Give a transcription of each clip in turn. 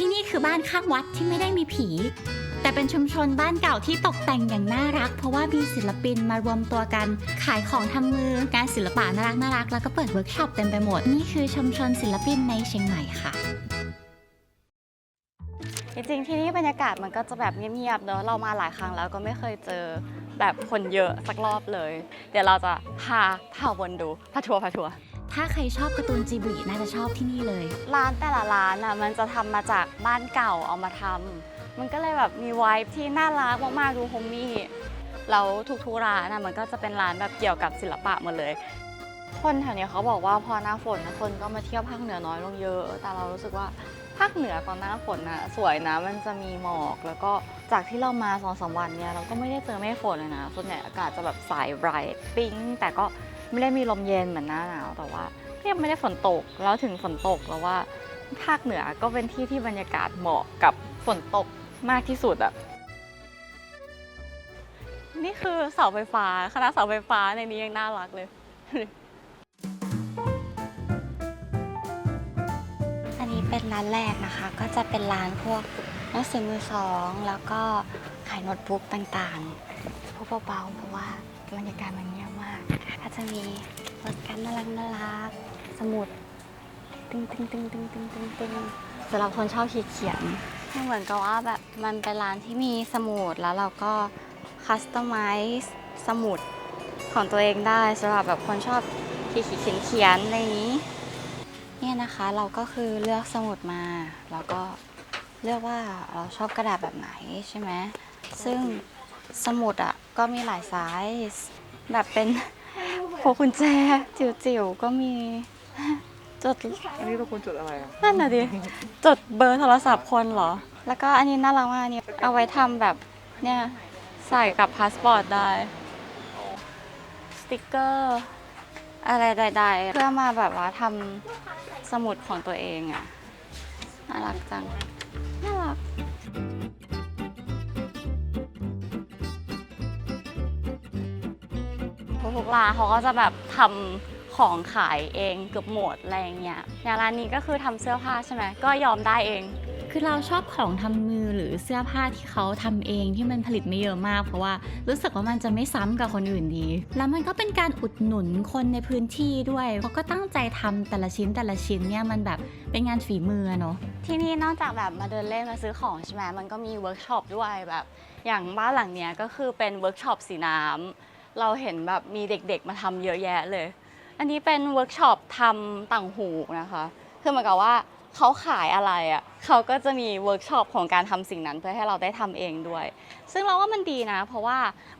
ที่นี่คือบ้านข้างวัดที่ไม่ได้มีผี แต่เป็นชุมชนบ้านเก่าที่ตกแต่งอย่างน่ารัก เพราะว่ามีศิลปินมารวมตัวกัน ขายของทำมืองานศิลปะน่ารักน่ารักแล้วก็เปิดเวิร์กช็อปเต็มไปหมด นี่คือชุมชนศิลปินในเชียงใหม่ค่ะจริงๆที่นี่บรรยากาศมันก็จะแบบเงียบๆเนอะเรามาหลายครั้งแล้วก็ไม่เคยเจอแบบคนเยอะสักรอบเลย เดี๋ยวเราจะพาพาวนดูพาทัวร์พาทัวร์ ถ้าใครชอบการ์ตูนจิบลิน่าจะชอบที่นี่เลย ร้านแต่ละร้านอะมันจะทำมาจากบ้านเก่าเอามาทำมันก็เลยแบบมีไวท์ที่น่ารักมากๆดูโฮมมี่แล้วทุกๆร้านอะมันก็จะเป็นร้านแบบเกี่ยวกับศิลปะหมดเลย คนแถวเนี้ยเขาบอกว่าพอหน้าฝนนะคนก็มาเที่ยวภาคเหนือน้อยลงเยอะ แต่เรารู้สึกว่าภาคเหนือตอนหน้าฝนนะสวยนะมันจะมีหมอกแล้วก็จากที่เรามาสองสามวันเนี่ยเราก็ไม่ได้เจอเมฆฝนเลยนะส่วนใหญ่อากาศจะแบบใสไบรท์ปิ้งแต่ก็ ไม่ได้มีลมเย็นเหมือนหน้าหนาวแต่ว่าก็ยังไม่ได้ฝนตกแล้วถึงฝนตกแล้วว่าภาคเหนือก็เป็นที่ที่บรรยากาศเหมาะกับฝนตกมากที่สุดอะนี่คือเสาไฟฟ้าคณะเสาไฟฟ้าในนี้ยังน่ารักเลย อันนี้เป็นร้านแรกนะคะ ก็จะเป็นร้านพวกหนังสือมือสอง แล้วก็ขายโน้ตบุ๊กต่างๆพวกเบาๆเพราะว่า บรรยากาศมันเงียบมาก ก็จะมีรถกันน่ารักน่ารักสมุดตึงตึงตึงตึงตึงตึงตึงสำหรับคนชอบขีดเขียนมันเหมือนกับว่าแบบมันเป็นร้านที่มีสมุดแล้วเราก็คัสตอมไมซ์สมุดของตัวเองได้สำหรับแบบคนชอบขีดเขียนเขียนอะไรอย่างนี้ เนี่ยนะคะเราก็คือเลือกสมุดมาแล้วก็เลือกว่าเราชอบกระดาษแบบไหนใช่ไหมซึ่ง สมุดอะก็มีหลายไซส์แบบเป็นพวงกุญแจจิ๋วๆก็มีจดอันนี้เราควรจดอะไรอะนั่นน่ะดิจดเบอร์โทรศัพท์คนเหรอ แล้วก็อันนี้น่ารักมากอันนี้เอาไว้ทำแบบเนี่ยใส่กับพาสปอร์ตได้ สติกเกอร์ อะไรใดๆเพื่อมาแบบว่าทำสมุดของตัวเองอะน่ารักจัง ทุกๆร้านเขาก็จะแบบทำของขายเองเกือบหมดอะไรอย่างเงี้ยอย่างร้านนี้ก็คือทำเสื้อผ้าใช่ไหมก็ยอมได้เอง คือเราชอบของทำมือหรือเสื้อผ้าที่เขาทำเองที่มันผลิตไม่เยอะมาก เพราะว่ารู้สึกว่ามันจะไม่ซ้ำกับคนอื่นดี แล้วมันก็เป็นการอุดหนุนคนในพื้นที่ด้วยเขาก็ตั้งใจทำแต่ละชิ้นแต่ละชิ้นเนี่ยมันแบบเป็นงานฝีมืออะเนาะที่นี่นอกจากแบบมาเดินเล่นมาซื้อของใช่ไหมมันก็มีเวิร์กช็อปด้วยแบบ อย่างบ้านหลังเนี้ยก็คือเป็นเวิร์กช็อปสีน้ำ เราเห็นแบบมีเด็กๆมาทำเยอะแยะเลย อันนี้เป็นเวิร์กช็อปทำต่างหูนะคะ คือเหมือนกับว่าเขาขายอะไรอะเขาก็จะมีเวิร์กช็อปของการทำสิ่งนั้นเพื่อให้เราได้ทำเองด้วย ซึ่งเราว่ามันดีนะ เพราะว่า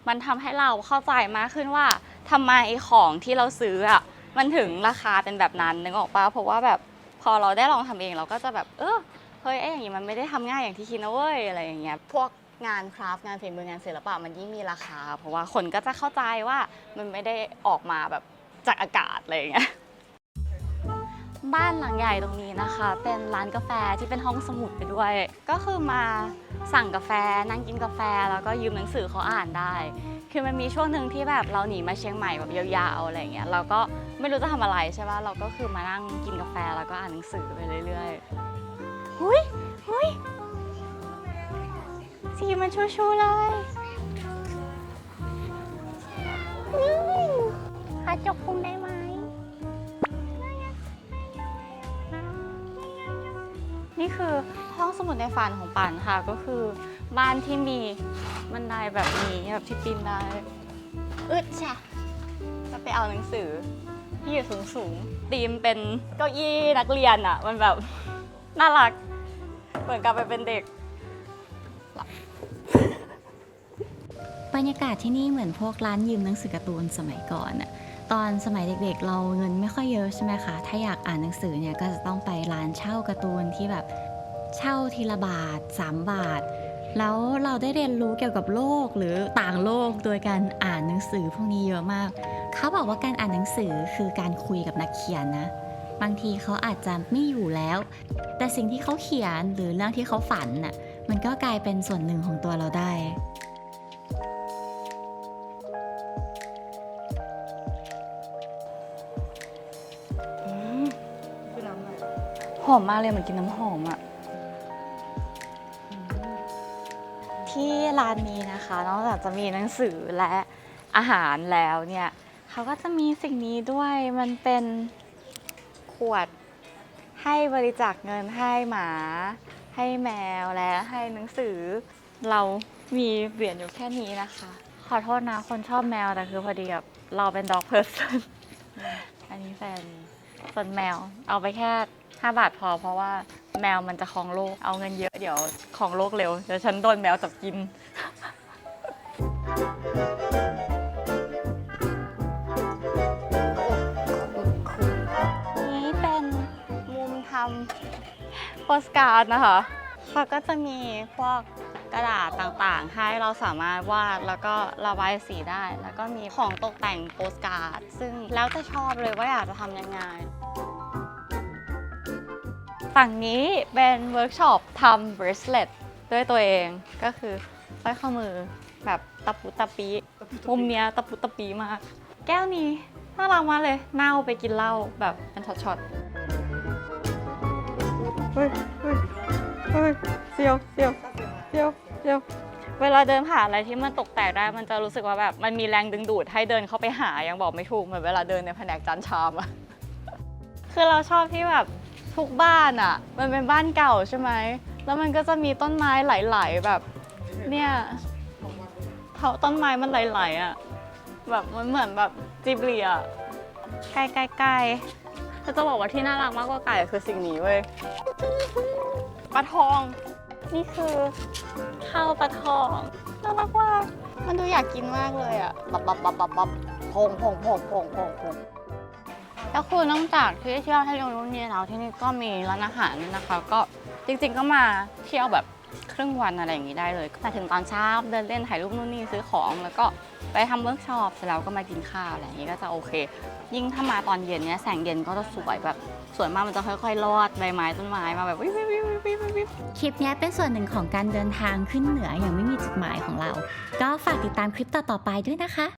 มันทำให้เราเข้าใจมากขึ้นว่าทำไมของที่เราซื้ออะมันถึงราคาเป็นแบบนั้นนึกออกปะเพราะว่าแบบพอเราได้ลองทำเองเราก็จะแบบ เออเฮ้ยไอ้อย่างนี้มันไม่ได้ทำง่ายอย่างที่คิดนะเว้ยอะไรอย่างเงี้ยพวก งานคราฟต์งานฝีมืองานศิลปะมันยิ่งมีราคา เพราะว่าคนก็จะเข้าใจว่ามันไม่ได้ออกมาแบบจากอากาศอะไรอย่างเงี้ยบ้านหลังใหญ่ตรงนี้นะคะ เป็นร้านกาแฟที่เป็นห้องสมุดไปด้วย ก็คือมาสั่งกาแฟนั่งกินกาแฟแล้วก็ยืมหนังสือเขาอ่านได้ คือมันมีช่วงหนึ่งที่แบบเราหนีมาเชียงใหม่แบบยาวๆอะไรเงี้ยเราก็ไม่รู้จะทำอะไรใช่ป่ะเราก็คือมานั่งกินกาแฟแล้วก็อ่านหนังสือไปเรื่อยๆหุยหุย สีมันชูๆเลยอืมหาจกพุงได้ไหม นี่คือห้องสมุดในฝันของปันค่ะ ก็คือบ้านที่มีบันไดแบบนี้แบบที่ปีนได้ อึดใช่จะไปเอาหนังสือที่อยู่สูงสูงๆตีมเป็นเก้าอี้นักเรียนอะ่ะ มันแบบน่ารัก เหมือนกลับไปเป็นเด็กบร รยากาศที่นี่เหมือนพวกร้านยืมหนังสือการ์ตูนสมัยก่อนอะตอนสมัยเด็กๆ เราเงินไม่ค่อยเยอะใช่ไหมคะ ถ้าอยากอ่านหนังสือเนี่ยก็จะต้องไปร้านเช่าการ์ตูนที่แบบเช่าทีละบาท 3 บาท แล้วเราได้เรียนรู้เกี่ยวกับโลกหรือต่างโลกโดยการอ่านหนังสือพวกนี้เยอะมาก เขาบอกว่าการอ่านหนังสือคือการคุยกับนักเขียนนะ บางทีเขาอาจจะไม่อยู่แล้ว แต่สิ่งที่เขาเขียนหรือเรื่องที่เขาฝันน่ะมันก็กลายเป็นส่วนหนึ่งของตัวเราได้ อมมากเลยเหมือนกินน้ำหอมอะที่ร้านนี้นะคะ นอกจากจะมีหนังสือและอาหารแล้วเนี่ยเขาก็จะมีสิ่งนี้ด้วยมันเป็นขวดให้บริจาคเงินให้หมา ให้แมวและให้หนังสือ เรามีเหรียญอยู่แค่นี้นะคะ ขอโทษนะคนชอบแมวแต่คือพอดีแบบเราเป็น dog person อันนี้แฟนส่วนแมวเอาไปแค่ 5 บาทพอเพราะว่าแมวมันจะครองโลก เอาเงินเยอะเดี๋ยวครองโลกเร็ว เดี๋ยวฉันโดนแมวจับกิน นี้เป็นมุมทำโปสการ์ดนะคะ เขาก็จะมีพวกกระดาษต่างๆ ให้เราสามารถวาดแล้วก็ระบายสีได้ แล้วก็มีของตกแต่งโปสการ์ด ซึ่งแล้วจะชอบเลยว่าอยากจะทำยังไง ฝั่งนี้เป็นเวิร์กช็อปทำ bracelet ด้วยตัวเองก็คือสร้อยข้อมือแบบตะปุตะปีมุมเนี้ยตะปุตะปีมาก แก้วนี้น่ารักมากเลยน่าเอาไปกินเหล้าแบบเป็นช็อตๆเฮ้ยเฮ้ยเฮ้ยเสียวเสียวเสียวเสียวเวลาเดินผ่านอะไรที่มันตกแต่งได้มันจะรู้สึกว่าแบบมันมีแรงดึงดูดให้เดินเข้าไปหายังบอกไม่ถูกเหมือนเวลาเดินในแผนกจานชามอะคือเราชอบที่แบบ ทุกบ้านอะมันเป็นบ้านเก่าใช่ไหม แล้วมันก็จะมีต้นไม้ไหลๆแบบ เนี่ยเขาต้นไม้มันไหลๆอะแบบมันเหมือนแบบจิบลีอะไก่ไก่ไก่แต่จะบอกว่าที่น่ารักมากกว่าไก่คือสิ่งนี้เว้ยปลาทอง นี่คือข้าวปลาทองน่ารักมากมันดูอยากกินมากเลยอะบับบับบับบับบับพงพงพงพงพงพง แล้วคือนอกจากที่เที่ยวให้เรียนรู้นี่แล้วที่นี่ก็มีร้านอาหารนะคะ ก็จริงๆก็มาเที่ยวแบบครึ่งวันอะไรอย่างนี้ได้เลยแต่ถึงตอนเช้าเดินเล่นถ่ายรูปนู่นนี่ซื้อของ แล้วก็ไปทำเวิร์กช็อปเสร็จแล้วก็มากินข้าวอะไรอย่างนี้ก็จะโอเค ยิ่งถ้ามาตอนเย็นเนี้ยแสงเย็นก็จะสวยแบบสวยมากมันจะค่อยๆลอดใบไม้ต้นไม้มาแบบวิววิววิววิววิวคลิปนี้เป็นส่วนหนึ่งของการเดินทางขึ้นเหนืออย่างไม่มีจุดหมายของเรา ก็ฝากติดตามคลิปต่อๆไปด้วยนะคะ